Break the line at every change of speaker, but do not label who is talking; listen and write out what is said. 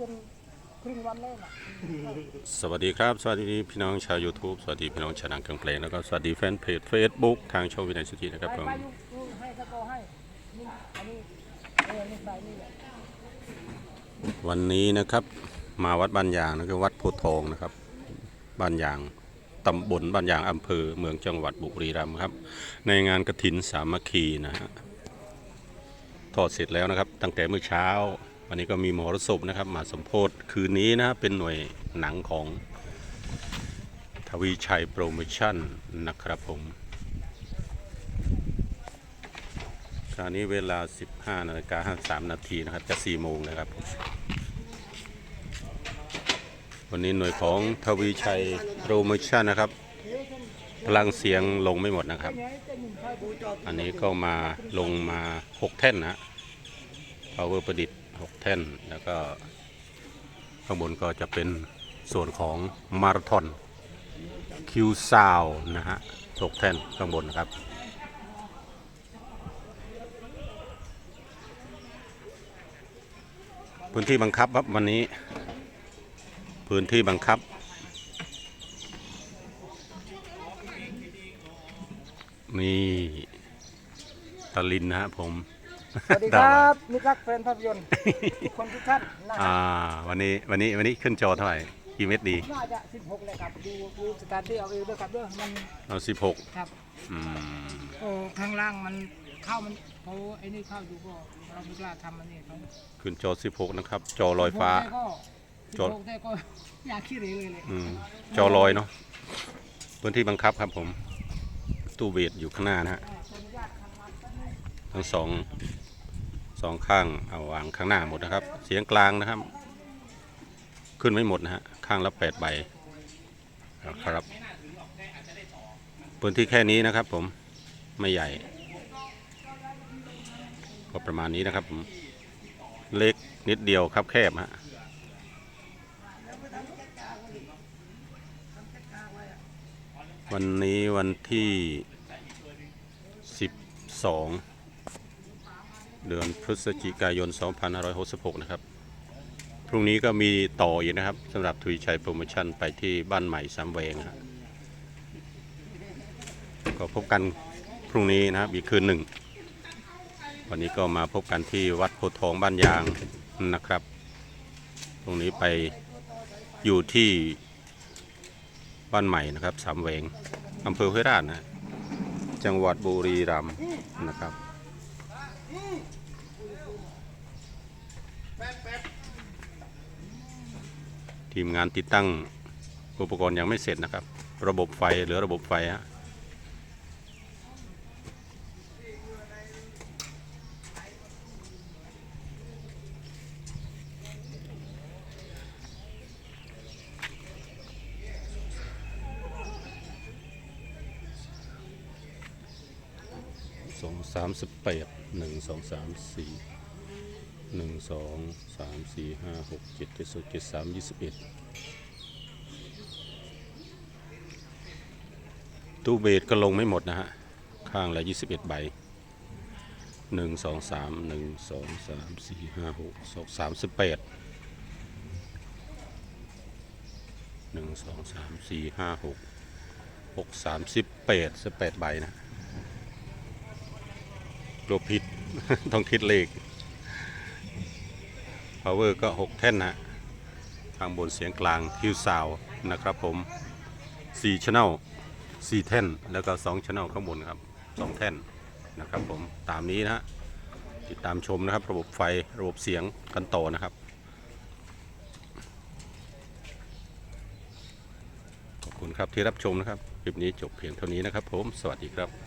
จนครึ่งวันเลยน่ะ
สวัสดีครับ สวัสดีพี่น้องชาว YouTube สวัสดีพี่น้องชาวนังเครื่องเพลงแล้วก็สวัสดีแฟนเพจ Facebook ทางช่องวินัยสุจินะครับ
ไป
ผม
ไปยุยุให้ตะโกให้นี่อันนี้เออนี่ใส่นี่แหละ
วันนี้นะครับมาวัดบ้านยางนะครับวัดโพธิ์ทองนะครับบ้านยางตำบลบ้านยางอำเภอเมืองจังหวัดบุรีรัมย์ครับ ในงานกระถินสามัคคีนะฮะทอดเสร็จแล้วนะครับ ตั้งแต่เมื่อเช้า วันนี้ก็มีหมอรสพนะครับมาสมโพธิคืนนี้นะเป็นหน่วยหนังของทวีชัยโปรโมชั่นนะครับผมคราวนี้เวลา 15นาฬิกา53นาทีนะครับจะ4โมงนะครับ วันนี้หน่วยของทวีชัยโปรโมชั่นนะครับ พลังเสียงลงไม่หมดนะครับ อันนี้ก็มาลงมา 6 แท่นนะ power ประดิษฐ์ 6 แท่น แล้วก็ข้างบนก็จะเป็นส่วนของมาราธอนคิวซาวนะฮะ6แท่นข้างบนนะครับพื้นที่บังคับครับวันนี้ พื้นที่บังคับนี่ตะลินนะฮะผม
สวัสดีครับมิตรรักแฟนภาพยนตร์ทุกคนทุกท่านนะค
อ่า
รับ
วันนี้วันนี้วันนี้ขึ้นจอเท่าไหร่กี่เม็ดดี
น่าจะ16เลยครับดูดูสถานที่เอาเองด้วยครับด้วยมัน
เอาสิบหก
ครับ
อืม
โอ้ข้างล่างมันเข้ามันเขาไอ้นี่เข้าอยู่ก็เราไม่กล้าทำอันนี้เขา
ขึ้นจอสิบหกนะครับ จอลอยฟ้า
ก็
จด
16ได้ก็อยากขี้เหร่เลยเลย
อืมจอลอยเนาะพื้นที่บังคับครับผม ตู้เวทอยู่ข้างหน้านะฮะทั้งสอง สองข้างเอาวางข้างหน้าหมดนะครับ เสียงกลางนะครับ ขึ้นไม่หมดนะฮะข้างละแปดใบครับ พื้นที่แค่นี้นะครับผมไม่ใหญ่ก็ประมาณนี้นะครับผมเล็กนิดเดียวครับแคบฮะวันนี้วันที่สิบสอง เดือนพฤศจิกายน 2566 นะครับ พรุ่งนี้ก็มีต่ออีกนะครับสำหรับทวีชัยโปรโมชั่นไปที่บ้านใหม่สามแวงนะฮะก็พบกันพรุ่งนี้นะครับอีกคืนหนึ่ง วันนี้ก็มาพบกันที่วัดโพทองบ้านยางนะครับ ตรงนี้ไปอยู่ที่บ้านใหม่นะครับสามแวงอำเภอห้วยราชนะ จังหวัดบุรีรัมย์นะครับ ทีมงานติดตั้งอุปกรณ์ยังไม่เสร็จนะครับ ระบบไฟเหลือระบบไฟฮะ สองสามสิบแปดหนึ่งสองสามสี่หนึ่งสองสามสี่ห้าหกเจ็ดเจ็ดสิบเจ็ดสามยี่สิบเอ็ดตู้เบสก็ลงไม่หมดนะฮะ ข้างละยี่สิบเอ็ดใบหนึ่งสองสามหนึ่งสองสามสี่ห้าหกสองสามสิบแปดหนึ่งสองสามสี่ห้าหกหกสามสิบแปดสิบแปดใบนะ รวผิด ต้องคิดเลข power ก็ 6 แท่นนะข้างบนเสียงกลางคิวซาวนะครับผม4 channel สี่แท่น แล้วก็สองช anel ข้างบนครับสองแท่นนะครับผมตามนี้นะฮะติดตามชมนะครับ ระบบไฟระบบเสียงกันต่อนะครับขอบคุณครับที่รับชมนะครับคลิปนี้จบเพียงเท่านี้นะครับผมสวัสดีครับ